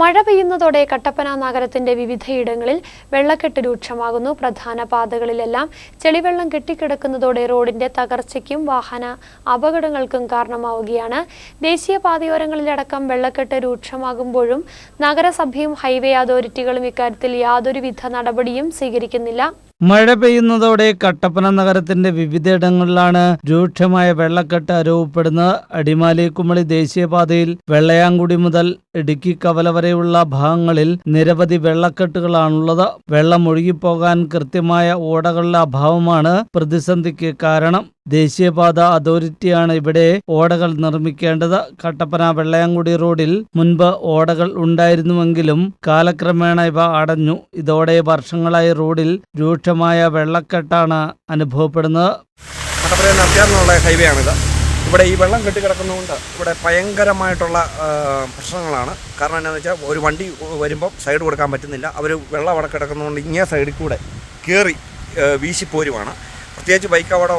മഴ പെയ്യുന്നതോടെ കട്ടപ്പന നഗരത്തിന്റെ വിവിധയിടങ്ങളിൽ വെള്ളക്കെട്ട് രൂക്ഷമാകുന്നു. പ്രധാന പാതകളിലെല്ലാം ചെളിവെള്ളം കെട്ടിക്കിടക്കുന്നതോടെ റോഡിന്റെ തകർച്ചയ്ക്കും വാഹന അപകടങ്ങൾക്കും കാരണമാവുകയാണ്. ദേശീയ ദേശീയപാതയോരങ്ങളിലടക്കം വെള്ളക്കെട്ട് രൂക്ഷമാകുമ്പോഴും നഗരസഭയും ഹൈവേ അതോറിറ്റികളും ഇക്കാര്യത്തിൽ യാതൊരുവിധ നടപടിയും സ്വീകരിക്കുന്നില്ല. മഴ പെയ്യുന്നതോടെ കട്ടപ്പന നഗരത്തിന്റെ വിവിധയിടങ്ങളിലാണ് രൂക്ഷമായ വെള്ളക്കെട്ട് അനുഭവപ്പെടുന്നത് അടിമാലി കുമളി ദേശീയപാതയിൽ വെള്ളയാങ്കുടി മുതൽ ഇടുക്കി കവല വരെയുള്ള ഭാഗങ്ങളിൽ നിരവധി വെള്ളക്കെട്ടുകളാണുള്ളത്. വെള്ളം ഒഴുകിപ്പോകാൻ കൃത്യമായ ഓടകളുടെ അഭാവമാണ് പ്രതിസന്ധിക്ക് കാരണം. ദേശീയപാത അതോറിറ്റിയാണ് ഇവിടെ ഓടകൾ നിർമ്മിക്കേണ്ടത്. കട്ടപ്പന വെള്ളയാങ്കുടി റോഡിൽ മുൻപ് ഓടകൾ ഉണ്ടായിരുന്നുവെങ്കിലും കാലക്രമേണ ഇവ അടഞ്ഞു. ഇതോടെ വർഷങ്ങളായി റോഡിൽ രൂക്ഷമായ വെള്ളക്കെട്ടാണ് അനുഭവപ്പെടുന്നത്. ഹൈവേ ആണിത് ഇവിടെ ഈ വെള്ളം കെട്ടിക്കിടക്കുന്നതുകൊണ്ട് ഇവിടെ ഭയങ്കരമായിട്ടുള്ള പ്രശ്നങ്ങളാണ്. കാരണം എന്താണെന്ന് വെച്ചാൽ ഒരു വണ്ടി വരുമ്പോൾ സൈഡ് കൊടുക്കാൻ പറ്റുന്നില്ല. അവർ വെള്ളം അവിടെ കിടക്കുന്നതുകൊണ്ട് ഇങ്ങേ സൈഡിൽ കൂടെ കയറി വീശിപ്പോരുവാണ്. പ്രത്യേകിച്ച് ബൈക്ക് അപകട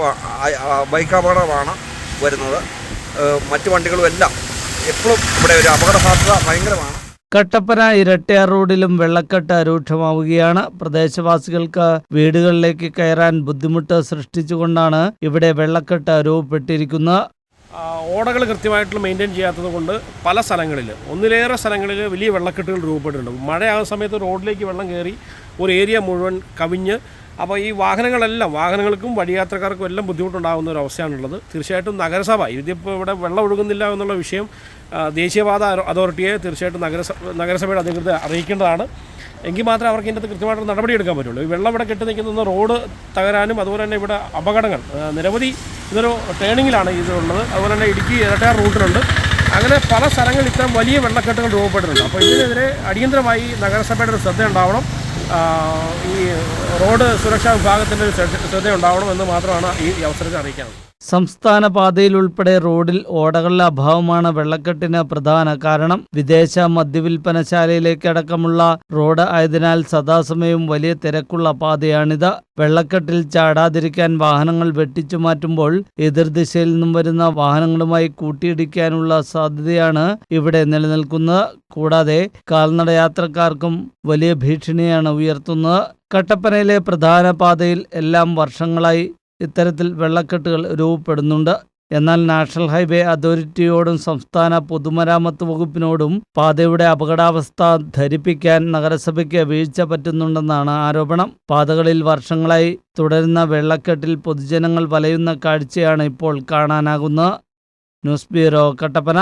ബൈക്ക് അപകടമാണ് വരുന്നത്. മറ്റു വണ്ടികളും എല്ലാം എപ്പോഴും ഇവിടെ ഒരു അപകട സാധ്യത ഭയങ്കരമാണ്. കട്ടപ്പന ഇരട്ടയാർ റോഡിലും വെള്ളക്കെട്ട് രൂക്ഷമാവുകയാണ്. പ്രദേശവാസികൾക്ക് വീടുകളിലേക്ക് കയറാൻ ബുദ്ധിമുട്ട് സൃഷ്ടിച്ചുകൊണ്ടാണ് ഇവിടെ വെള്ളക്കെട്ട് രൂപപ്പെട്ടിരിക്കുന്നത്. ഓടകൾ കൃത്യമായിട്ട് മെയിന്റെയിൻ ചെയ്യാത്തത് കൊണ്ട് പല സ്ഥലങ്ങളിൽ ഒന്നിലേറെ സ്ഥലങ്ങളിൽ വലിയ വെള്ളക്കെട്ടുകൾ രൂപപ്പെട്ടിട്ടുണ്ട്. മഴയാകുന്ന സമയത്ത് റോഡിലേക്ക് വെള്ളം കയറി ഒരു ഏരിയ മുഴുവൻ കവിഞ്ഞ് അപ്പോൾ ഈ വാഹനങ്ങളെല്ലാം വാഹനങ്ങൾക്കും വഴിയാത്രക്കാർക്കും എല്ലാം ബുദ്ധിമുട്ടുണ്ടാകുന്ന ഒരു അവസ്ഥയാണുള്ളത്. തീർച്ചയായിട്ടും നഗരസഭ ഇതിപ്പോൾ ഇവിടെ വെള്ളം ഒഴുകുന്നില്ല എന്നുള്ള വിഷയം ദേശീയപാത അതോറിറ്റിയെ തീർച്ചയായിട്ടും നഗരസ നഗരസഭയുടെ അധികൃതർ അറിയിക്കേണ്ടതാണ്. എങ്കിൽ മാത്രമേ അവർക്ക് ഇതിന്റെ കൃത്യമായിട്ട് നടപടിയെടുക്കാൻ പറ്റുള്ളൂ. ഈ വെള്ളം ഇവിടെ കെട്ടി നിൽക്കുന്ന റോഡ് തകരാനും അതുപോലെ തന്നെ ഇവിടെ അപകടങ്ങൾ നിരവധി ഇതൊരു ടേണിങ്ങിലാണ് ഇതിലുള്ളത്. അതുപോലെ തന്നെ ഇടുക്കി ഇരട്ടാർ റൂട്ടിലുണ്ട്. അങ്ങനെ പല സ്ഥലങ്ങളിൽ ഇത്തരം വലിയ വെള്ളക്കെട്ടുകൾ രൂപപ്പെട്ടിട്ടുണ്ട്. അപ്പോൾ ഇതിനെതിരെ അടിയന്തരമായി നഗരസഭയുടെ ഒരു ശ്രദ്ധ ഉണ്ടാവണം ഈ റോഡ് സുരക്ഷാ വിഭാഗത്തിന്റെ ശ്രദ്ധ എന്ന് മാത്രമാണ് ഈ അവസരത്തിൽ അറിയിക്കാനുള്ളത് സംസ്ഥാന പാതയിലുൾപ്പെടെ റോഡിൽ ഓടകളുടെ അഭാവമാണ് വെള്ളക്കെട്ടിന് പ്രധാന കാരണം. വിദേശ മദ്യവിൽപ്പനശാലയിലേക്കടക്കമുള്ള റോഡ് ആയതിനാൽ സദാസമയവും വലിയ തിരക്കുള്ള പാതയാണിത്. വെള്ളക്കെട്ടിൽ ചാടാതിരിക്കാൻ വാഹനങ്ങൾ വെട്ടിച്ചു മാറ്റുമ്പോൾ എതിർദിശയിൽ നിന്നും വരുന്ന വാഹനങ്ങളുമായി കൂട്ടിയിടിക്കാനുള്ള സാധ്യതയാണ് ഇവിടെ നിലനിൽക്കുന്നത്. കൂടാതെ കാൽനടയാത്രക്കാർക്കും വലിയ ഭീഷണിയാണ് ഉയർത്തുന്നത്. കട്ടപ്പനയിലെ പ്രധാന പാതയിൽ എല്ലാം വർഷങ്ങളായി ഇത്തരത്തിൽ വെള്ളക്കെട്ടുകൾ രൂപപ്പെടുന്നുണ്ട്. എന്നാൽ നാഷണൽ ഹൈവേ അതോറിറ്റിയോടും സംസ്ഥാന പൊതുമരാമത്ത് വകുപ്പിനോടും പാതയുടെ അപകടാവസ്ഥ ധരിപ്പിക്കാൻ നഗരസഭയ്ക്ക് വീഴ്ച പറ്റുന്നുണ്ടെന്നാണ് ആരോപണം. പാതകളിൽ വർഷങ്ങളായി തുടരുന്ന വെള്ളക്കെട്ടിൽ പൊതുജനങ്ങൾ വലയുന്ന കാഴ്ചയാണ് ഇപ്പോൾ കാണാനാകുന്നത്. News bureau Kattappana.